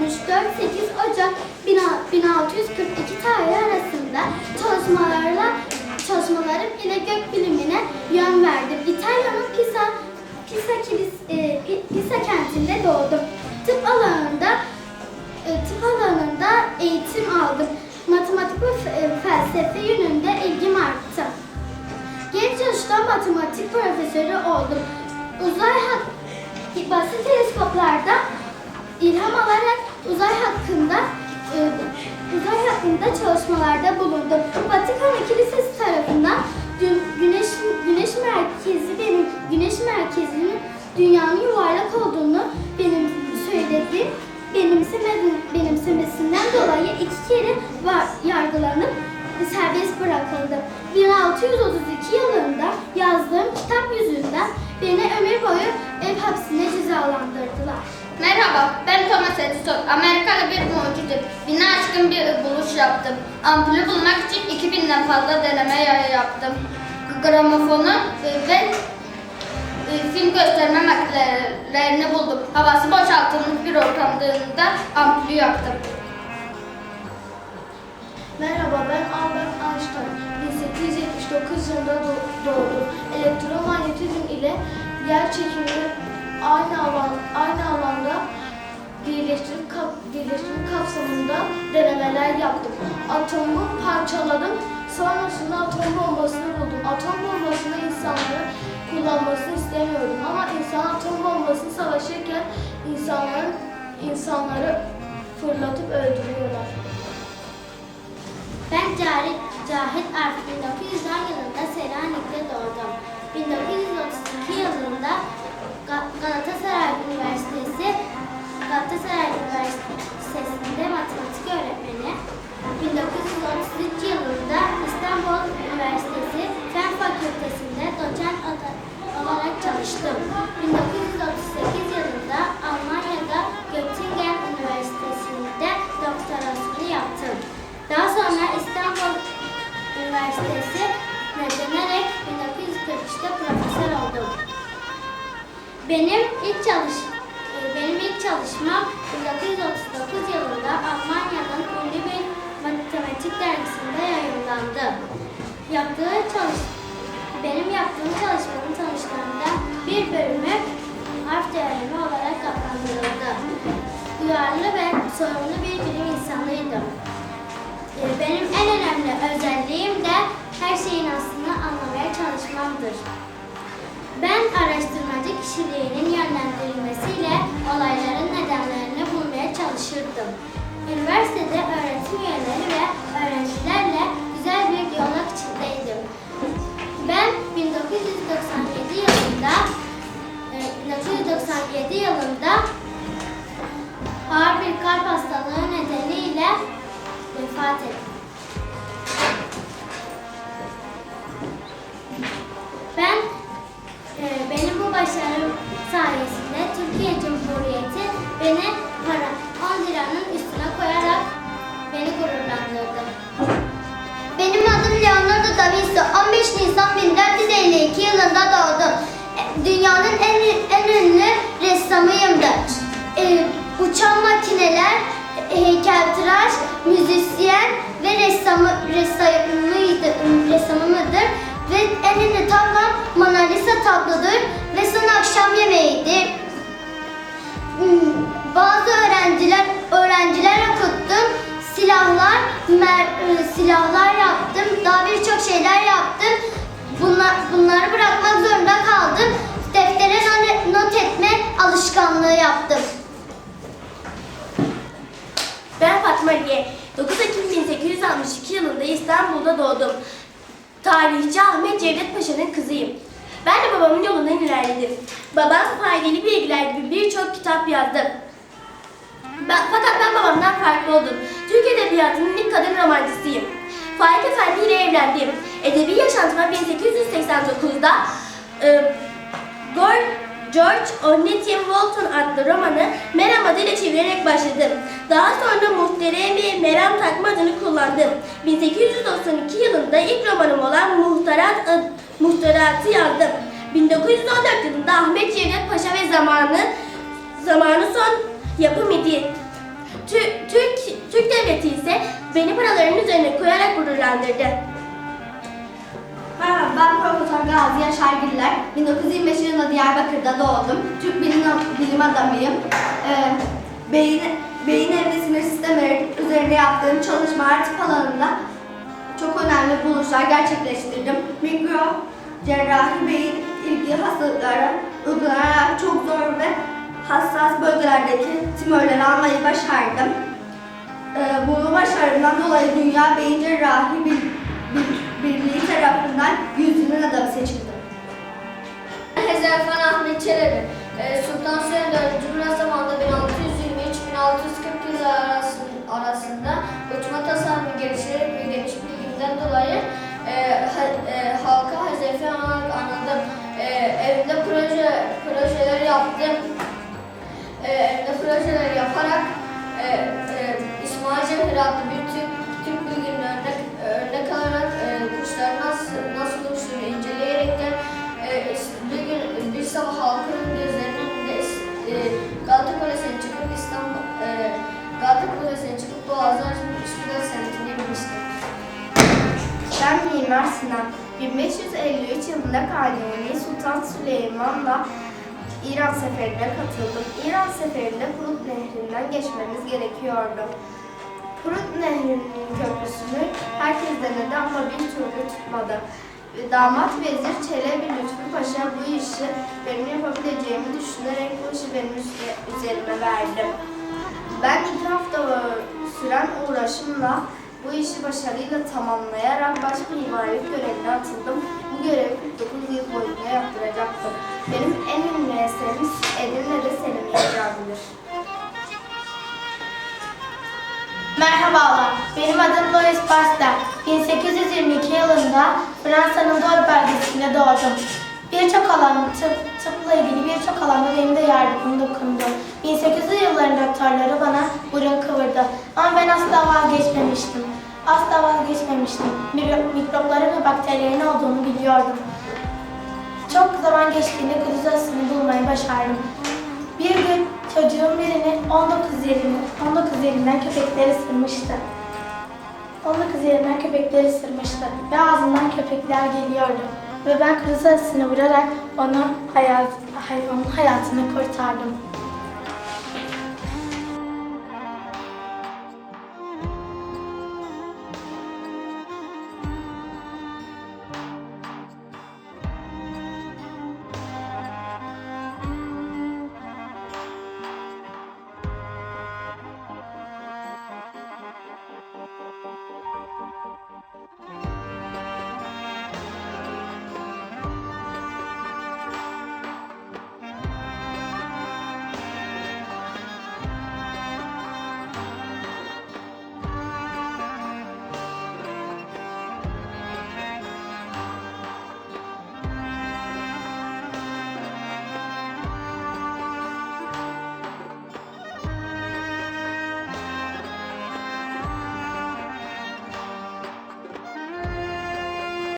Ocak 1642 tarihi arasında çalışmalarla çalışmalarım ile gök bilimine yön verdim. İtalya'nın Pisa Pisa, kilis, e, Pi- Pisa kentinde doğdum. Tıp alanında e, tıp alanında eğitim aldım. Matematik ve e, felsefe yönünde ilgim arttı. Genç yaşta matematik profesörü oldum. Uzay basit teleskoplarda ilham alarak hakkında çalışmalarda bulundum. Vatikan Kilisesi tarafından güneş güneş merkezi benim güneş merkezinin dünyanın yuvarlak olduğunu benim söyledi. Benimsemedi, benimsemesinden dolayı iki kere var, yargılanıp serbest bırakıldı. 1632 yılında yazdığım kitap yüzünden beni ömür boyu ev hapsine cezalandırdılar. Merhaba, ben Thomas Edison. Amerikalı bir mucidim. Bine aşkın bir buluş yaptım. Ampulü bulmak için 2000'den fazla deneme ya- yaptım. Gramofonu e, ve e, film gösterme makinelerini buldum. Havası boşaltılmış bir ortamda ampulü yaktım. Merhaba ben Albert Einstein. 1879 yılında doğ- doğdum. Elektromanyetizm ile yer çekimini aynı alan aynı alanda birleştirip kap, birleştirme kapsamında denemeler yaptım. Atomu parçaladım. Sonrasında atom bombasını buldum. Atom bombasını insanların kullanmasını istemiyordum ama insan atom bombasını savaşırken insanların insanları fırlatıp öldürüyorlar. Ben Cahit, Cahit Arf 1910 yılında Selanik'te doğdum. Çalıştım. 1938 yılında Almanya'da Göttingen Üniversitesi'nde doktorasını yaptım. Daha sonra İstanbul Üniversitesi dönerek 1943'te profesör oldum. Benim ilk çalış e, benim ilk çalışmam 1939 yılında Almanya'nın ünlü bir matematik dergisinde yayınlandı. Yaptığı çalış benim yaptığım çalışmanın sonuçlarında bir bölümü harf teoremi olarak adlandırıldı. Duyarlı ve sorumlu bir bilim insanıydım. Ee, Benim en önemli özelliğim de her şeyin aslını anlamaya çalışmamdır. Ben araştırmacı kişiliğinin yönlendirilmesiyle olayların nedenlerini bulmaya çalışırdım. Üniversitede öğretim üyeleri ve öğrencilerle 1997 yılında ağır bir kalp hastalığı nedeniyle vefat ettim. Ben e, benim bu başarım sayesinde Türkiye Cumhuriyeti beni para 10 liranın üstüne koyarak beni gururlandırdı. Benim adım Leonardo da Vinci. 15 Nisan 1452 yılında doğdum. E, Dünyanın en, ressamıyımdır. E, uçan makineler, heykeltıraş, müzisyen ve ressamı, ressamıydı, ressamımıdır. Ve en ünlü tablom Mona Lisa tablodur ve son akşam yemeğidir. Hmm, Bazı öğrenciler öğrenciler okuttum. Silahlar, mer, e, silahlar yaptım. Daha birçok şeyler yaptım. Bunlar, bunları alışkanlığı yaptım. Ben Fatma Liye. 9 Ekim 1862 yılında İstanbul'da doğdum. Tarihçi Ahmet Cevdet Paşa'nın kızıyım. Ben de babamın yolundan ilerledim. Babam faydalı bilgiler gibi birçok kitap yazdı. Ben, fakat ben babamdan farklı oldum. Türk Edebiyatı'nın ilk kadın romancısıyım. Faik Efendi ile evlendim. Edebi yaşantıma 1889'da e, Gor- George Onetian Walton adlı romanı Meram adıyla çevirerek başladım. Daha sonra Muhteremi Meram takma adını kullandım. 1892 yılında ilk romanım olan Muhtarat, ad- Muhtarat hayatı yazdım. 1914 yılında Ahmet Cevdet Paşa ve zamanı zamanı son yapım idi. Tü- Türk, Türk devleti ise beni paraların üzerine koyarak gururlandırdı. Merhaba, ben Profesör Gazi Yaşar Güller. 1925 yılında Diyarbakır'da doğdum. Türk bilim, bilim adamıyım. Ee, beyin, beyin evre sinir sistemleri üzerinde yaptığım çalışmalar tıp alanında çok önemli buluşlar gerçekleştirdim. Mikro cerrahi beyin ilgili hastalıklara uygulanarak çok zor ve hassas bölgelerdeki tümörleri almayı başardım. Ee, bu başarımdan dolayı Dünya Beyin Cerrahi Birliği tarafından yüzyılın adamı seçildi. Hezarfen Ahmet Çelebi, e, Sultan Süleyman 4. Murat zamanında 1623-1640 yılları arasında, arasında uçma tasarımı geliştirerek ve geniş bilgimden dolayı e, ha- e, halka Hezarfen olarak anıldım. E, evimde proje projeler yaptım. E, evde projeler yaparak e, e, İsmail Cevher adlı 1553 yılında Kanuni Sultan Süleyman'la İran seferine katıldım. İran seferinde Prut Nehri'nden geçmemiz gerekiyordu. Prut Nehri'nin köprüsünü herkes denedi ama bir türlü tutmadı. Damat vezir Çelebi Lütfü Paşa bu işi benim yapabileceğimi düşünerek bu işi benim üzerime verdi. Ben iki hafta süren uğraşımla bu işi başarıyla tamamlayarak baş mimarlık görevine atıldım. Bu görevi 49 yıl boyunca yaptıracaktım. Benim en ünlü eserim Edirne'de Selimiye Camii'dir. Merhabalar, benim adım Louis Pasteur. 1822 yılında Fransa'nın Dor bölgesinde doğdum. Birçok alan, tıp, tıpla ilgili birçok alanda benim de yardımım dokundu. 1800 doktorları bana burun kıvırdı. Ama ben asla vazgeçmemiştim. Asla vazgeçmemiştim. Mikro- Mikropların ve bakterilerin olduğunu biliyordum. Çok zaman geçtiğinde kuduz aşısını bulmayı başardım. Bir gün çocuğun birini 19 yerini, 19 yerinden köpekler ısırmıştı. 19 yerinden köpekler ısırmıştı ve ağzından köpekler geliyordu. Ve ben kuduz aşısını vurarak onu hayat, hay- onun hayatını kurtardım.